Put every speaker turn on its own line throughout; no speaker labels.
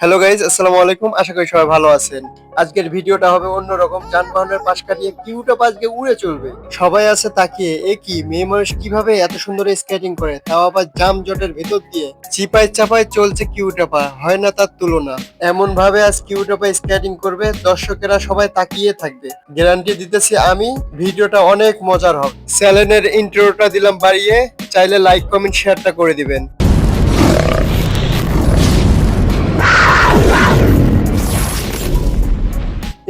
Hello guys আসসালামু আলাইকুম। আশা করি সবাই ভালো আছেন। আজকের ভিডিওটা হবে অন্যরকম, যানবাহনের পাশ কাটিয়ে কিউটা আজকে উড়ে চলবে। সবাই আছে তাকিয়ে এ কি, মেয়ে মানুষ কীভাবে এত সুন্দর স্কেটিং করে? তাও আবার জাম জটের ভেতর দিয়ে। চিপায় চাপায় চলছে কিউটাপা হয় না তার তুলনা। এমন ভাবে আজ কিউটাপা স্কেটিং করবে, দর্শকেরা সবাই তাকিয়ে থাকবে। গ্যারান্টি দিতেছি আমি, ভিডিওটা অনেক মজার হবে। চ্যানেলের ইন্ট্রোটা দিলাম বাড়িয়ে, চাইলে লাইক কমেন্ট শেয়ারটা করে দিবেন।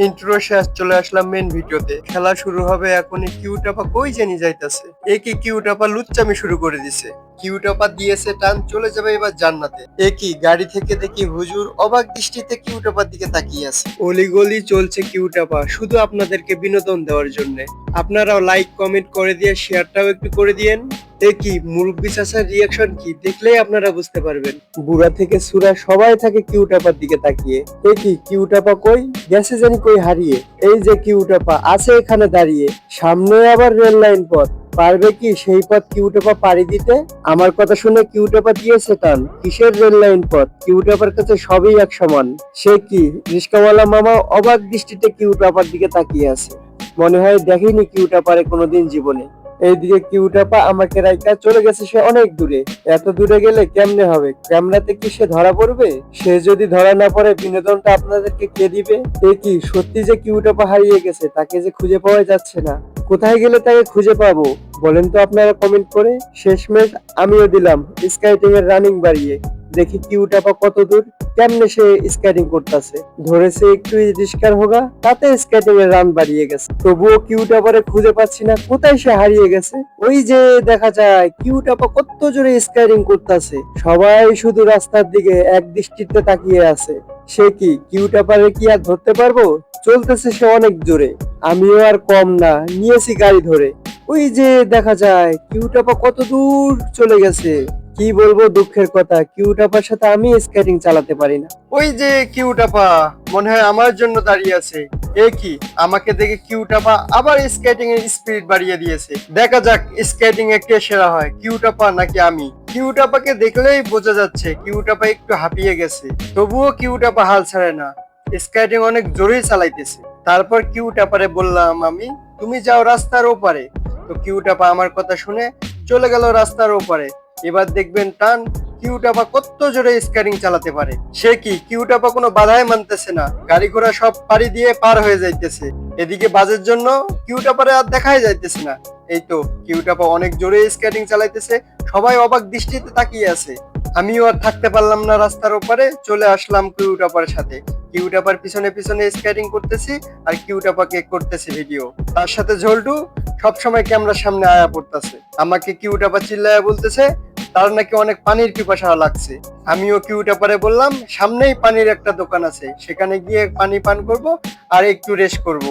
ইন্ট্রো শেষ, চলে আসলাম মেন ভিডিওতে। খেলা শুরু হবে এখনই কিউটাপা কই জানি যাইতাছে। এ কি কিউটাপা লুচ্চামি শুরু করে দিছে। কিউটাপা দিয়েছে টান, চলে যাবে এবার জান্নাতে। এ কি গাড়ি থেকে দেখি হুজুর অবাক দৃষ্টিতে কিউটাপার দিকে তাকিয়ে আছে। অলিগলি চলছে কিউটাপা শুধু আপনাদেরকে বিনোদন দেওয়ার জন্য। আপনারাও লাইক কমেন্ট করে দিয়ে শেয়ারটাও একটু করে দিয়েন। এ কি, মুরব্বি রিয়াকশন কি? দেখলেই আপনারা বুঝতে পারবেন। বুড়া থেকে সুরা সবাই থাকে কিউটাপার দিকে তাকিয়ে। এ কি কিউটাপা কই? গেছে জানি কই হারিয়ে। এই যে কিউটাপা আছে এখানে দাঁড়িয়ে। সামনে আবার রেল লাইন পথ। পারবে কি সেই পথ কিউটাপা পাড়ি দিতে? আমার কথা শুনে কিউটাপা দিয়েছে টান। কিসের রেল লাইন পথ? কিউটাপার কাছে সবই এক সমান। সে কি, রিস্কাওয়ালা মামা অবাক দৃষ্টিতে কিউটাপার দিকে তাকিয়ে আছে। মনে হয় দেখিনি কিউটাপারে কোনোদিন জীবনে। এইদিকে কিউটাপা আমাকে রাইকা চলে গেছে সে অনেক দূরে। এত দূরে গেলে কেমনে হবে? ক্যামেরাতে কি সে ধরা পড়বে? সে যদি ধরা না পড়ে, বিনোদনটা আপনাদেরকে কে দিবে? এ কি, সত্যি যে কিউটাপা হারিয়ে গেছে, তাকে যে খুঁজে পাওয়া যাচ্ছে না। কোথায় গেলে তাকে খুঁজে পাবো? বলেন তো আপনারা কমেন্ট করে। শেষমেশ আমিও দিলাম স্কাইটিং এর রানিং বাড়িয়ে। দেখি কিউটাপা কত দূর, কেমনে সে স্কেটিং করতেছে। ধরেছে একটু রিস্কার হোগা, তাতে স্কেটিং এর রান বাড়িয়ে গেছে। তবুও কিউটাপারে খুঁজে পাচ্ছি না, কোথায় সে হারিয়ে গেছে। ওই যে দেখা যায় কিউটাপা কত জোরে স্কেটিং করতেছে। সবাই শুধু রাস্তার দিকে এক দৃষ্টিতে তাকিয়ে আছে। সে কি কিউটাপারে কি আর ধরতে পারব? চলতেছে সে অনেক জোরে। আমিও আর কম না, নিয়েছি গাড়ি ধরে। ওই যে দেখা যায় কিউটাপা কত দূর চলে গেছে। কি বলব দুঃখের কথা কিউটাপার সাথে আমি স্কেটিং চালাতে পারি না। ওই যে কিউটাপা মনে হয় আমার জন্য দাঁড়িয়ে আছে। এ কি, আমাকে দেখে কিউটাপা আবার স্কেটিং এর স্পিড বাড়িয়ে দিয়েছে। দেখা যাক স্কেটিং এ কে সেরা হয় কিউটাপা নাকি আমি? কিউটাপাকে দেখলেই বোঝা যাচ্ছে কিউটাপা একটু হাঁপিয়ে গেছে। তবুও কিউটাপা হাল ছাড়ে না। স্কেটিং অনেক জোরেই চালাইতেছে। তারপর কিউটাপারে বললাম, আমি, তুমি যাও রাস্তার ওপারে। তো কিউটাপা আমার কথা শুনে চলে গেল রাস্তার ওপারে। এবার দেখবেন টান কিউটাপা কত জোরে স্কারিং চালাতে পারে। সে কি? কিউটাপা কোনো বাধাই মানতেছে না। গাড়ি ঘোড়া সব পাড়ি দিয়ে পার হয়ে যাইতেছে। এদিকে বাজের জন্য কিউটাপারে আর দেখাই যাইতেছে না। এই তো কিউটাপা অনেক জোরে স্কেটিং চালাইতেছে। সবাই অবাক দৃষ্টিতে তাকিয়ে আছে। আমিও আর থাকতে পারলাম না রাস্তার ওপারে। চলে আসলাম কিউটাপার সাথে। কিউটাপার পিছনে পিছনে স্কেটিং করতেছি আর কিউটাপাকে করতেছি ভিডিও তার সাথে ঝোল্টু সবসময় ক্যামেরার সামনে আয়া পড়তেছে। আমাকে কিউটাপা চিল্লায়া বলতেছে তার নাকি অনেক পানির পিপাসা লাগছে। আমিও কিউটা পারে বললাম, সামনেই পানির একটা দোকান আছে, সেখানে গিয়ে পানি পান করব আর একটু রেস্ট করব।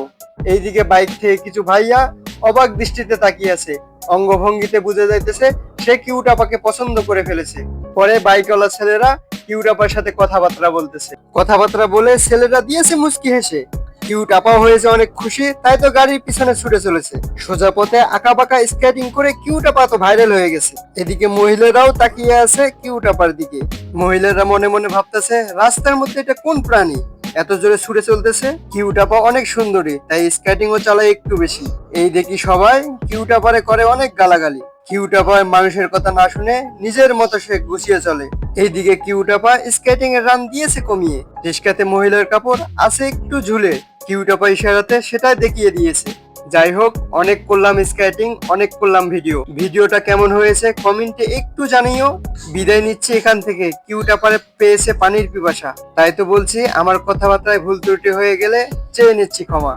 এইদিকে বাইক থেকে কিছু ভাইয়া অবাক দৃষ্টিতে তাকিয়ে আছে। অঙ্গভঙ্গিতে বুঝে যাইতেছে, সে কিউটাপাকে পছন্দ করে ফেলেছে। পরে বাইকওয়ালা ছেলেরা কিউটাপার সাথে কথাবার্তা বলতেছে। কথাবার্তা বলে ছেলেরা দিয়েছে মুচকি হেসে। কিউট আপা হয়েছে, অনেক খুশি, তাই তো গাড়ির পিছনে ছুটে চলেছে। সোজা পথে আঁকা বাঁকা স্কেটিং করে কিউট আপা তো ভাইরাল হয়ে গেছে। এদিকে মহিলারাও তাকিয়ে আছে কিউট আপার দিকে। মহিলারা মনে মনে ভাবতেছে, রাস্তার মধ্যে এটা কোন প্রাণী? এত জোরে ছুটে চলতেছে, কিউট আপা অনেক সুন্দরী, তাই স্কেটিংও চালায় একটু বেশি। এই দেখি সবাই, কিউট আপারে করে অনেক গালাগালি। কিউটাপা মানুষের কথা না শুনে নিজের মতো সে গুছিয়ে চলে। এইদিকে কিউটাপা স্কেটিং এর রান দিয়েছে কমিয়ে। রিস্কাতে মহিলার কাপড় আছে একটু ঝুলে। কিউটাপা ইশারাতে সেটাই দেখিয়ে দিয়েছে। যাই হোক, অনেক করলাম স্কেটিং, অনেক করলাম ভিডিও। ভিডিওটা কেমন হয়েছে কমেন্টে একটু জানিও। বিদায় নিচ্ছি এখান থেকে। কিউটাপারে পেয়েছে পানির পিপাসা। তাই তো বলছি, আমার কথাবার্তায় ভুল ত্রুটি হয়ে গেলে চেয়ে নিচ্ছি ক্ষমা।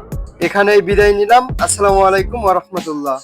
এখানেই বিদায় নিলাম। আসসালামু আলাইকুম ওয়া রাহমাতুল্লাহ।